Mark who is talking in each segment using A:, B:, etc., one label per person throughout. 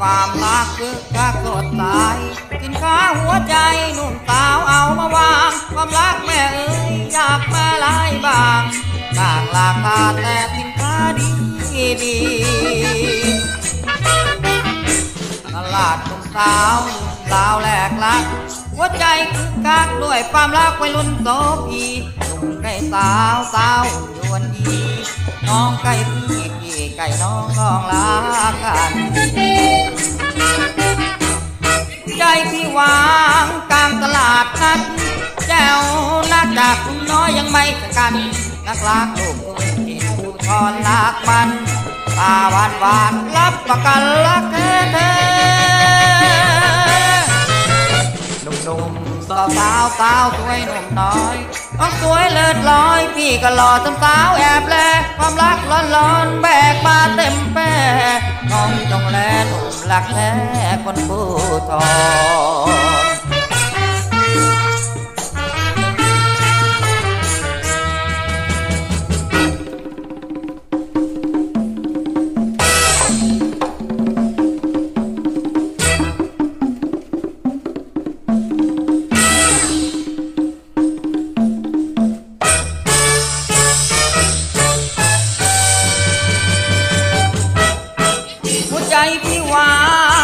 A: ความรักคือกักสดใสกินข้าหัวใจนุ่มสาวเอามาวาง ความรักแม่เอ๋ยอยากมาลายบางต่างราคาแต่สินค้าดีดีตลาดหนุ่มสาวสาวแหลกลัก หัวใจคือกักด้วยความรักไวัยรุ่นโสพีหนุ่มไก่สาวสาวยวนดีน้องไก่พี่พี่ไก่น้องน้องรักกัน วางกลางตลาดนัดแจ้วนักจากคุณน้อยยังไม่สกัน นักลักลูกคุณที่ดูทอนลักมันตาหวานหวานรับประกันรักแท้แท้หนุ่มหนุ่มๆสาวสาวสาวสวยหนุ่มน้อยต้องสวยเลิศลอย พี่ก็หล่อจนสาวแอบแลความรักร้อนร้อนแบกมาเต็มแป้น้องจงแลหนุ่มหลักแท้คนผู้ทอน ใจพี่วา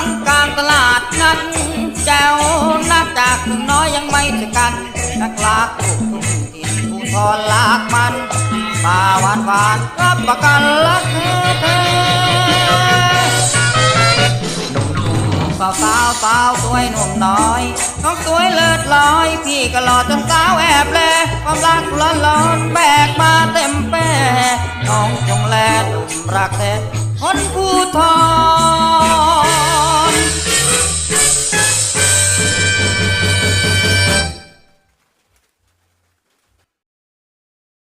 A: งกลางตลาดนัดแจวนักจากหนึ่งน้อยยังไม่จะกันนักลากลูกทุ่งถิ่นผู้ทอนลากมันตาหวานหวานรับประกันรักแท้สาวสาวสาวสวยหนุ่มน้อยน้องสวยเลิศลอย พี่ก็หล่อจนสาวแอบแลความรักร้อนร้อนแบกมาเต็มแป้น้องจงแลหนุ่มรักแท้ คนผู้ทอง